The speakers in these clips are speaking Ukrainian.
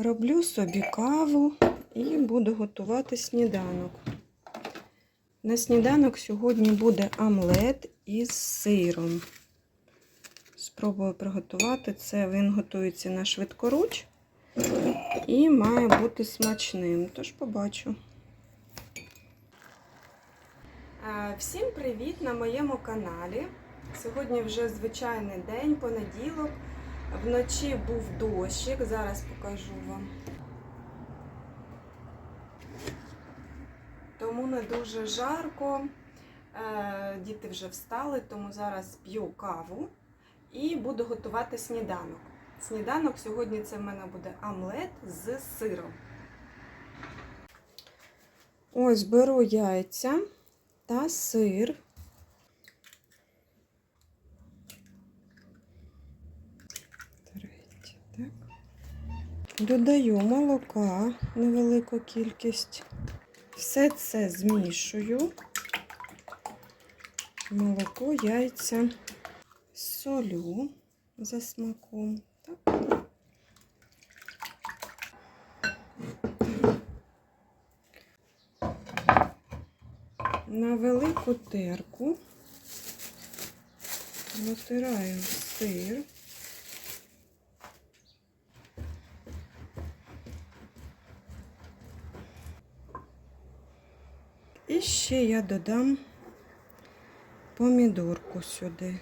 Роблю собі каву і буду готувати сніданок. На сніданок сьогодні буде омлет із сиром. Спробую приготувати це. Він готується на швидкоруч і має бути смачним. Тож побачу. Всім привіт на моєму каналі. Сьогодні вже звичайний день, понеділок. Вночі був дощик, зараз покажу вам. Тому не дуже жарко. Е, Діти вже встали, тому зараз п'ю каву і буду готувати сніданок. Сніданок сьогодні це в мене буде омлет з сиром. Ось беру яйця та сир. Третє, так. Додаю молока, невелику кількість. Все це змішую. Молоко, яйця, солю за смаком. Так. На велику терку натираю сир. І ще я додам помідорку сюди.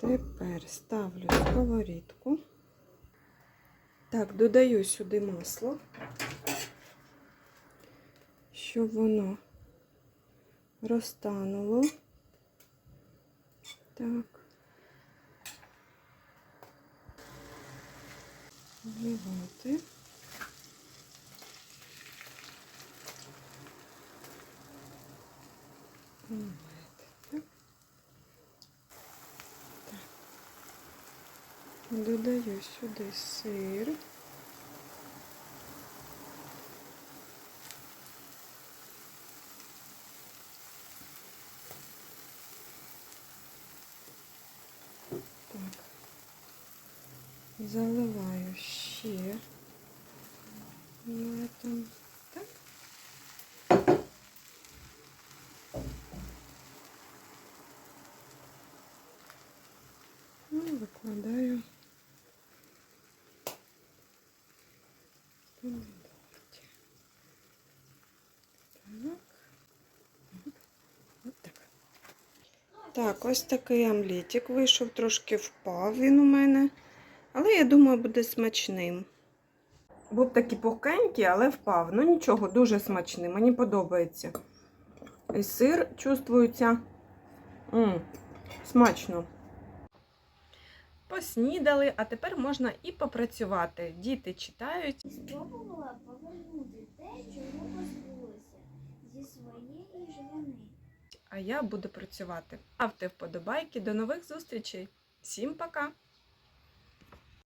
Тепер ставлю сковорідку. Так, додаю сюди масло, щоб воно розтануло. Так. Вливати. Додаю сюди сир. Заливаю ще омлетом. Так. Ну, викладаю помідорки. Так. Так. Так, ось такий омлетик вийшов, трошки впав він у мене. Але я думаю, буде смачним. Був такий пухкенький, але впав. Ну нічого, дуже смачний, мені подобається. І сир чувствується М, смачно. Поснідали, а тепер можна і попрацювати. Діти читають. Спробувала повернути те, чого позбулася зі своєї ж. А я буду працювати. Ставте вподобайки. До нових зустрічей. Всім пока!